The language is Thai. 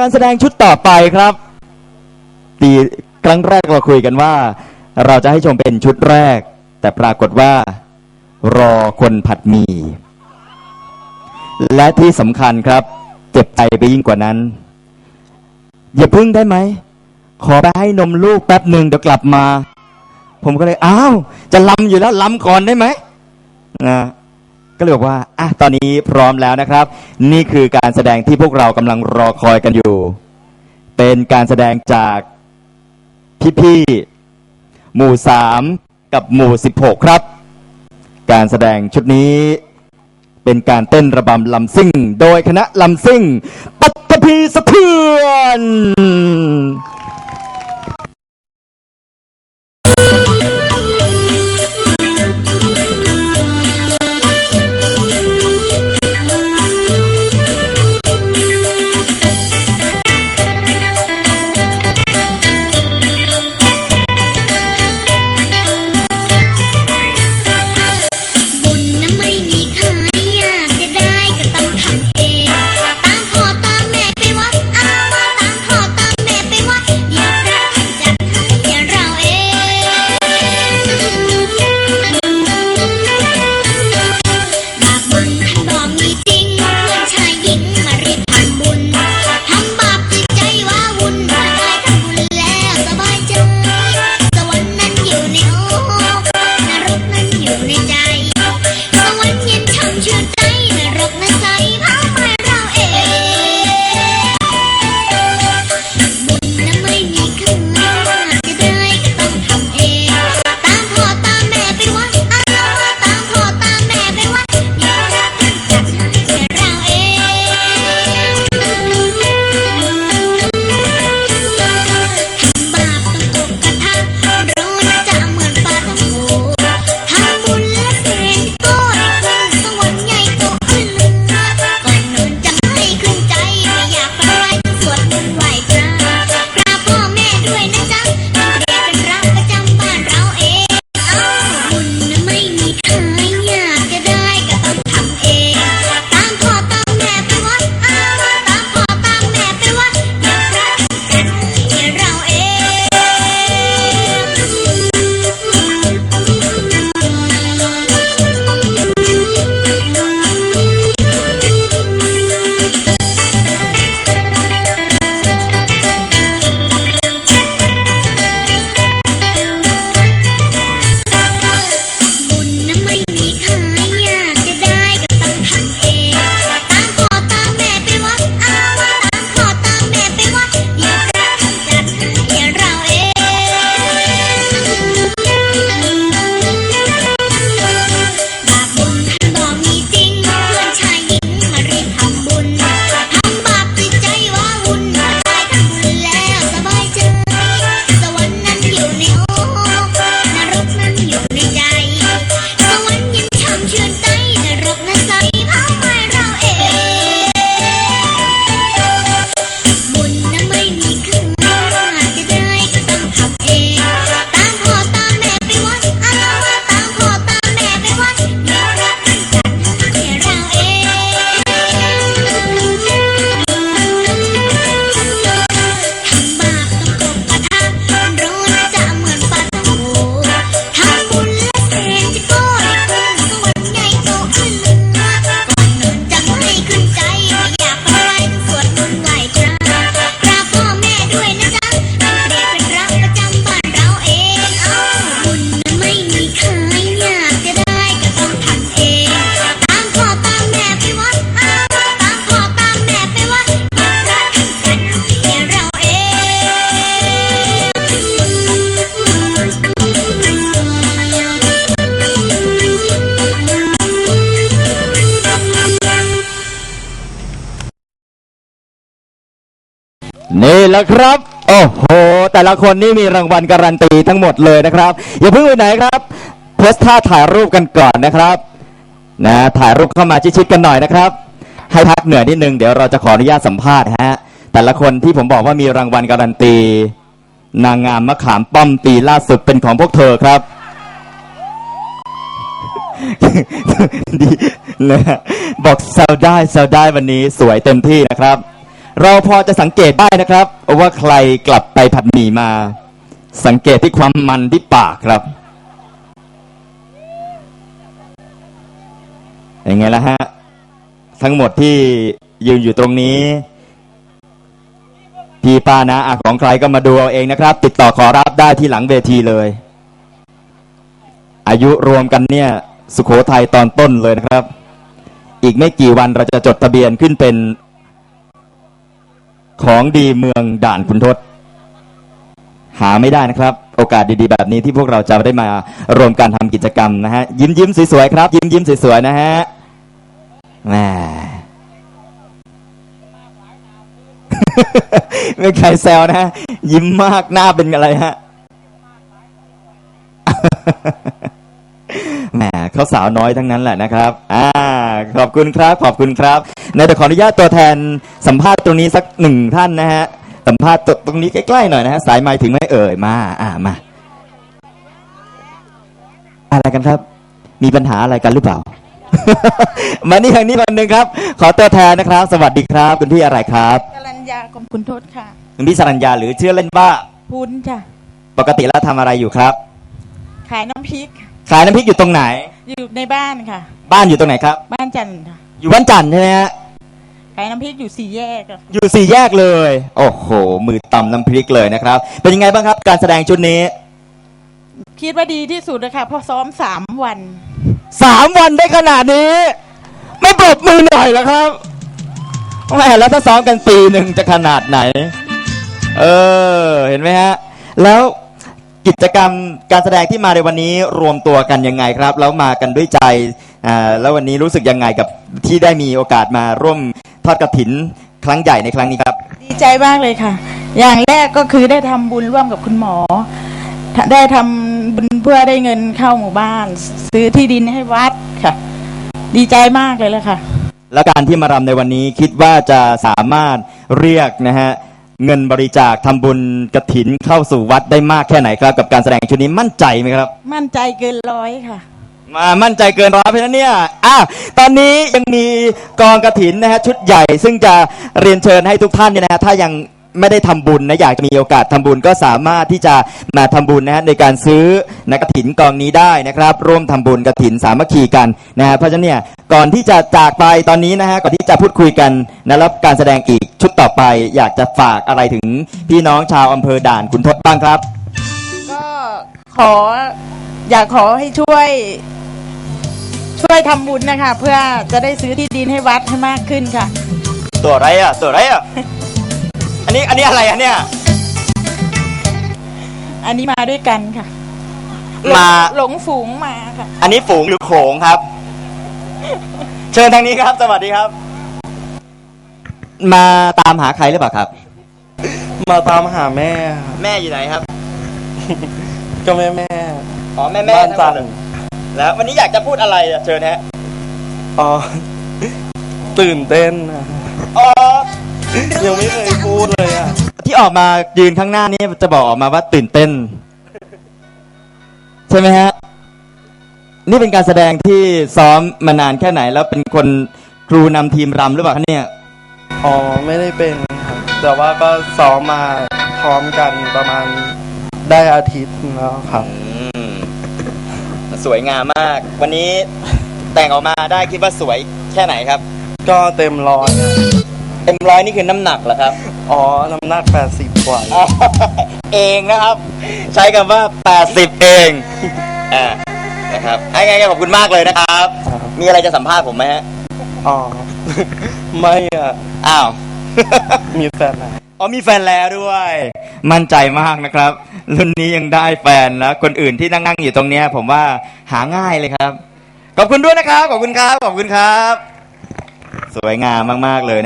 การแสดงชุดต่อไปครับ ตีครั้งแรกเราคุยกันว่า เราจะให้ชมเป็นชุดแรก แต่ปรากฏว่า รอคนผัดหมี่และที่สำคัญครับ เจ็บใจไปยิ่งกว่านั้น อย่าพึ่งได้ไหม ขอไปให้นมลูกแป๊บหนึ่งเดี๋ยวกลับมา ผมก็เลย อ้าว จะลำอยู่แล้วลำก่อนได้ไหมนะ ก็เลยบอกว่าอะตอนนี้พร้อมแล้วนะครับ นี่คือการแสดงที่พวกเรากำลังรอคอยกันอยู่ เป็นการแสดงจากพี่ๆหมู่สามกับหมู่สิบหกครับ การแสดงชุดนี้ เป็นการเต้นระบำลำซิ่ง โดยคณะลำซิ่ง ปัตตภีสะเทือน นี่แหละครับ โอ้โห แต่ละคนนี่มีรางวัลการันตีทั้งหมดเลยนะครับ อย่าเพิ่งไปไหนครับโพสท่าถ่ายรูปกันก่อนนะครับนะถ่ายรูปเข้ามาชิดๆกันหน่อยนะครับ ให้พักเหนื่อยนิดนึงเดี๋ยวเราจะขออนุญาตสัมภาษณ์ฮะแต่ละคนที่ผมบอกว่ามีรางวัลการันตี นางงามมะขามป้อมปีล่าสุดเป็นของพวกเธอครับดีนะบอกแซวได้แซวได้วันนี้สวยเต็มที่นะครับ เราพอจะสังเกตได้นะครับ ว่าใครกลับไปผัดหมี่มา สังเกตที่ความมันที่ปากครับยังไงล่ะฮะ ทั้งหมดที่ยืนอยู่ตรงนี้ พี่ป้านะอของใครก็มาดูเอาเองนะครับ ติดต่อขอรับได้ที่หลังเวทีเลย อายุรวมกันเนี่ย สุโขทัยตอนต้นเลยนะครับ อีกไม่กี่วันเราจะจดทะเบียนขึ้นเป็น ของดีเมืองด่านขุนทดหาไม่ได้นะครับ โอกาสดีๆ แบบนี้ที่พวกเราจะได้มารวมกันทำกิจกรรมนะฮะ ยิ้มยิ้มๆสวยๆครับ ยิ้มยิ้มๆสวยๆนะฮะแหม ไม่ใครแซวนะฮะยิ้มมากหน้าเป็นอะไรฮะ แหมเขาสาวน้อยทั้งนั้นแหละนะครับ อ่า ขอบคุณครับ ขอบคุณครับในแต่ขออนุญาตตัวแทนสัมภาษณ์ตรงนี้สักหนึ่งท่านนะฮะ สัมภาษณ์ตรงนี้ใกล้ๆหน่อยนะฮะ สายไม้ถึงไม่เอ่ยมา อ่า มา อะไรกันครับ มีปัญหาอะไรกันหรือเปล่า มานี่ทางนี้คนหนึ่งครับ ขอตัวแทนนะครับ สวัสดีครับ คุณพี่อะไรครับกรัญญากรมคุณโทษค่ะ คุณพี่สรัญญาหรือชื่อเล่นว่า พุ้นจ้ะ ปกติแล้วทำอะไรอยู่ครับ ขายน้ำพริก ขายน้ำพริกอยู่ตรงไหน อยู่ในบ้านค่ะ บ้านอยู่ตรงไหนครับ บ้านจันทร์ค่ะอยู่บ้านจันทร์ใช่ไหมฮะ ขายน้ำพริกอยู่สี่แยกอะอยู่สี่แยกเลย โอ้โห มือตำน้ำพริกเลยนะครับ เป็นยังไงบ้างครับ การแสดงชุดนี้คิดว่าดีที่สุดนะคะเพราะซ้อมสามวัน สามวันได้ขนาดนี้ ไม่ปรบมือหน่อยเหรอครับแหมแล้วถ้าซ้อมกันปีหนึ่งจะขนาดไหน เออ เห็นไหมฮะ แล้ว กิจกรรมการแสดงที่มาในวันนี้รวมตัวกันยังไงครับ แล้วมากันด้วยใจอ่าแล้ววันนี้รู้สึกยังไงกับที่ได้มีโอกาสมาร่วมทอดกระถินครั้งใหญ่ในครั้งนี้ครับ ดีใจมากเลยค่ะ อย่างแรกก็คือได้ทำบุญร่วมกับคุณหมอ ได้ทำบุญเพื่อได้เงินเข้าหมู่บ้าน ซื้อที่ดินให้วัดค่ะ ดีใจมากเลยเลยค่ะ แล้วการที่มารำในวันนี้คิดว่าจะสามารถเรียกนะฮะ เงินบริจาคทำบุญกระถินเข้าสู่วัดได้มากแค่ไหนครับ กับการแสดงชุดนี้มั่นใจไหมครับ มั่นใจเกินร้อยค่ะ มามั่นใจเกินร้อยเพราะฉะนั้นเนี่ยอะตอนนี้ยังมีกองกระถินนะฮะชุดใหญ่ ซึ่งจะเรียนเชิญให้ทุกท่านเนี่ยนะฮะถ้ายัง ไม่ได้ทำบุญนะอยากจะมีโอกาสทำบุญก็สามารถที่จะมาทำบุญนะฮะในการซื้อนะกระถินกองนี้ได้นะครับ ร่วมทำบุญกระถินสามัคคีกันนะฮะเพราะฉะนั้นเนี่ยก่อนที่จะจากไปตอนนี้นะฮะก่อนที่จะพูดคุยกันนะแล้วการแสดงอีกชุดต่อไป อยากจะฝากอะไรถึงพี่น้องชาวอำเภอด่านขุนทดบ้างครับ ก็ขออยากขอให้ช่วยช่วยทำบุญนะคะ เพื่อจะได้ซื้อที่ดินให้วัดให้มากขึ้นค่ะ ตัวอะไรอะตัวอะไรอะอั นนี้อันนี้อะไรอะเนี่ย อันนี้มาด้วยกันค่ะมา หลงฝูงมาค่ะ อันนี้ฝูงหรือโขงครับ เชิญทางนี้ครับ สวัสดีครับ มาตามหาใครหรือเปล่าครับ มาตามหาแม่ครับแม่อยู่ไหนครับก็แม่แม่อ๋อแม่แม่บ้านจันทร์แล้ววันนี้อยากจะพูดอะไรอะเชิญฮะอ๋อ ตื่นเต้นนะอ๋อ ยังไม่เคยพูดเลยอะ ที่ออกมายืนข้างหน้านี่จะบอกออกมาว่าตื่นเต้น ใช่ไหมฮะ นี่เป็นการแสดงที่ซ้อมมานานแค่ไหน แล้วเป็นคนครูนำทีมรำหรือเปล่าคะเนี่ย อ๋อไม่ได้เป็นครับแต่ว่าก็ซ้อมมาพร้อมกันประมาณได้อาทิตย์แล้วครับอืมสวยงามมาก วันนี้แต่งออกมาได้คิดว่าสวยแค่ไหนครับ ก็เต็มร้อยอะ เต็มร้อยนี่คือน้ำหนักเหรอครับ อ๋อ น้ำหนัก 80 กว่าอ๋อเองนะครับ ใช้คำว่า 80 เองอ่านะครับไอ้ไงๆขอบคุณมากเลยนะครับ ครับ มีอะไรจะสัมภาษณ์ผมไหมฮะ อ๋อ ไม่อะ อ้าว มีแฟนไหนอ๋อมีแฟนแล้วด้วย มั่นใจมากนะครับ รุ่นนี้ยังได้แฟนแล้ว คนอื่นที่นั่งๆอยู่ตรงเนี้ย ผมว่าหาง่ายเลยครับ ขอบคุณด้วยนะครับ ขอบคุณครับ ขอบคุณครับ สวยงามมาก ๆ เลย